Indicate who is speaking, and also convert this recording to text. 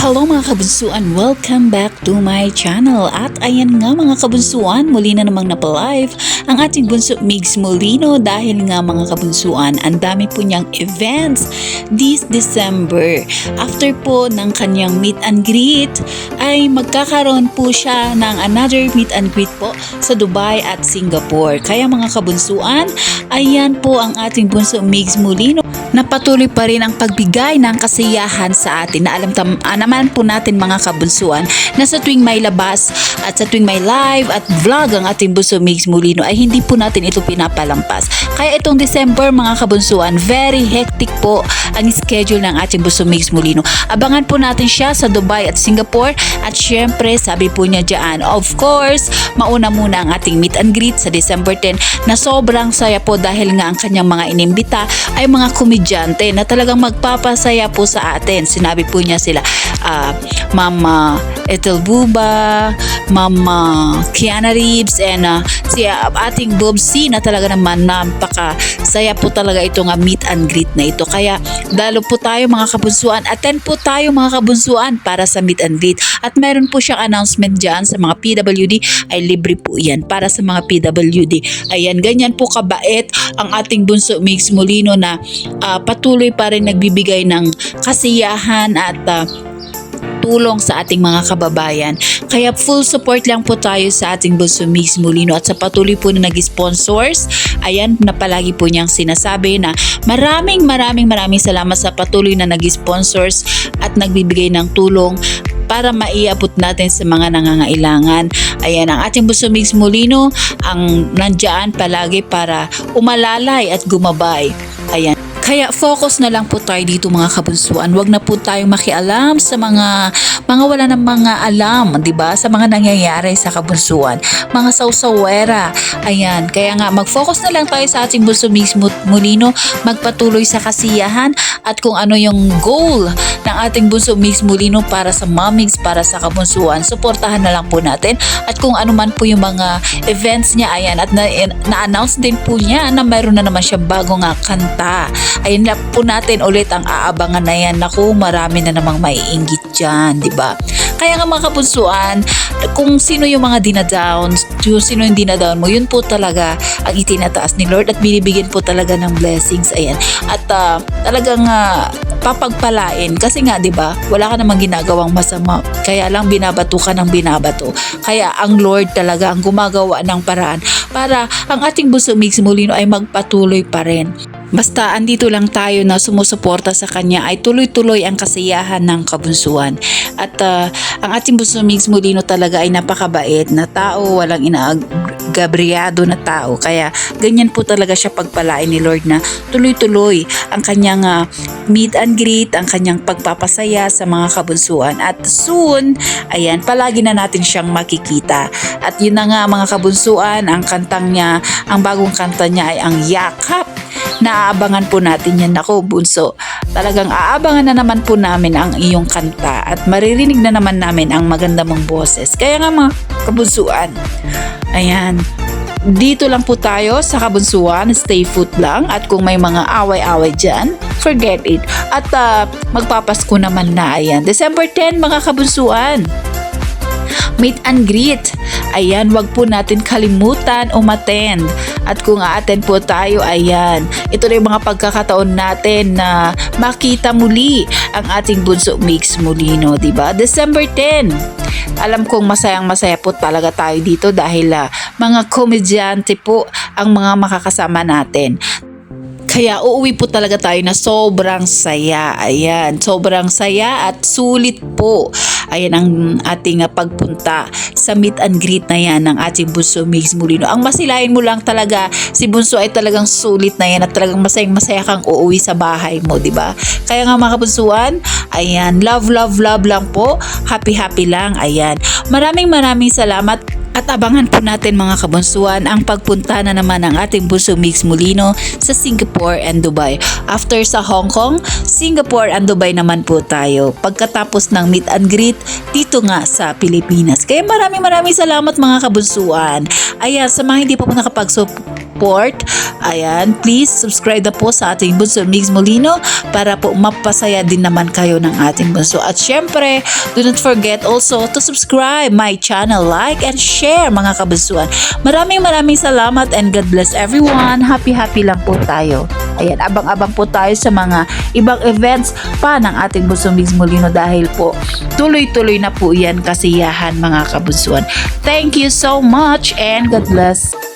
Speaker 1: Hello mga kabunsuan, welcome back to my channel. At ayan nga mga kabunsuan, muli na namang napalive ang ating bunso Migs Molino dahil nga mga kabunsuan, ang dami po niyang events this December. After po ng kanyang meet and greet, ay magkakaroon po siya ng another meet and greet po sa Dubai at Singapore. Kaya mga kabunsuan, ayan po ang ating bunso Migs Molino na patuloy pa rin ang pagbigay ng kasiyahan sa atin na alam tam ah, naman po natin mga kabunsuan na sa tuwing may labas at sa tuwing may live at vlog ang ating bunso Migs Molino ay hindi po natin ito pinapalampas. Kaya itong December mga kabunsuan, very hectic po ang schedule ng ating bunso Migs Molino. Abangan po natin siya sa Dubai at Singapore at syempre sabi po niya dyan, of course, mauna muna ang ating meet and greet sa December 10 na sobrang saya po dahil nga ang kanyang mga inimbita ay mga komedyante na talagang magpapasaya po sa atin. Sinabi po niya sila, ah, Mama Ethel Buba, Mama Kiana Reeves, and ah, si ah, ating Bob C na talaga naman napaka saya po talaga ito nga meet and greet na ito. Kaya lalo po tayo mga kabunsuan, attend po tayo mga kabunsuan para sa meet and greet. At meron po siyang announcement dyan sa mga PWD ay libre po yan para sa mga PWD. Ayan, ganyan po kabait ang ating bunso Mix Molino na ah, patuloy pa rin nagbibigay ng kasiyahan at ah, tulong sa ating mga kababayan. Kaya full support lang po tayo sa ating bunso Mix at sa patuloy po na nag-sponsors. Ayan na palagi po niyang sinasabi na maraming maraming maraming salamat sa patuloy na nag-sponsors at nagbibigay ng tulong para maiabot natin sa mga nangangailangan. Ayan, ang ating Buso Mix Molino ang nandyan palagi para umalalay at gumabay. Kaya focus na lang po tayo dito mga kabunsuan. Huwag na po tayong makialam sa mga mga wala ng mga alam, 'di ba? Sa mga nangyayari sa kabunsuan. Mga sausawera. Ayan, kaya nga mag-focus na lang tayo sa ating bunso mismo Molino, magpatuloy sa kasiyahan at kung ano yung goal ng ating bunso Mix Molino para sa Mamigs, para sa kabunsuan. Suportahan na lang po natin at kung ano man po yung mga events niya, ayan, at na, na-announce din po niya na mayroon na naman siya bago nga kanta. Ayun na po natin ulit ang aabangan na yan. Naku, marami na namang maiinggit dyan, di ba? Kaya nga mga kabunsuan, kung sino yung mga dinadown, yung sino yung dinadown mo, yun po talaga ang itinataas ni Lord at binibigyan po talaga ng blessings. Ayan. At ah, talagang ah, papagpalain kasi nga 'di ba wala ka namang ginagawang masama kaya lang binabato ka ng binabato kaya ang Lord talaga ang gumagawa ng paraan para ang ating buso Mix Molino ay magpatuloy pa rin Basta andito lang tayo na sumusuporta sa kanya ay tuloy-tuloy ang kasiyahan ng kabunsuan. At ah, ang ating bunso Migs Molino talaga ay napakabait na tao, walang inaagabriado na tao. Kaya ganyan po talaga siya pagpalain ni Lord na tuloy-tuloy ang kanyang ah, meet and greet, ang kanyang pagpapasaya sa mga kabunsuan. At soon, ayan, palagi na natin siyang makikita. At yun na nga mga kabunsuan, ang kantang niya, ang bagong kanta niya ay ang Yakap naaabangan po natin yan. Ako, bunso, talagang aabangan na naman po namin ang iyong kanta at maririnig na naman namin ang maganda mong boses. Kaya nga mga kabunsuan, ayan, dito lang po tayo sa kabunsuan, stay put lang at kung may mga away-away dyan, forget it. At ah, magpapasko naman na, ayan, December 10 mga kabunsuan meet and greet. Ayan, wag po natin kalimutan umattend. At kung a-attend po tayo, ayan, ito na yung mga pagkakataon natin na makita muli ang ating bunso Mix Molino, di ba? December 10. Alam kong masayang masaya po talaga tayo dito dahil ah, mga komedyante po ang mga makakasama natin. Kaya uuwi po talaga tayo na sobrang saya. Ayan, sobrang saya at sulit po. Ayan ang ating ah, pagpunta sa meet and greet na yan ng ating Bunso Mix Molino. Ang masilayin mo lang talaga, si Bunso ay talagang sulit na yan at talagang masayang masaya kang uuwi sa bahay mo, di ba? Kaya nga mga kabunsuan, ayan, love, love, love lang po. Happy, happy lang. Ayan. Maraming maraming salamat at abangan po natin mga kabunsuan ang pagpunta na naman ng ating bunso Mix Molino sa Singapore and Dubai. After sa Hong Kong, Singapore and Dubai naman po tayo. Pagkatapos ng meet and greet dito nga sa Pilipinas. Kaya maraming maraming salamat mga kabunsuan. Ayan, sa mga hindi pa po nakapag support. Ayan, please subscribe na po sa ating bunso Migs Molino para po mapasaya din naman kayo ng ating bunso. At syempre, do not forget also to subscribe my channel, like and share mga kabunsuan. Maraming maraming salamat and God bless everyone. Happy happy lang po tayo. Ayan, abang-abang po tayo sa mga ibang events pa ng ating bunso Migs Molino dahil po tuloy-tuloy na po yan kasiyahan mga kabunsuan. Thank you so much and God bless.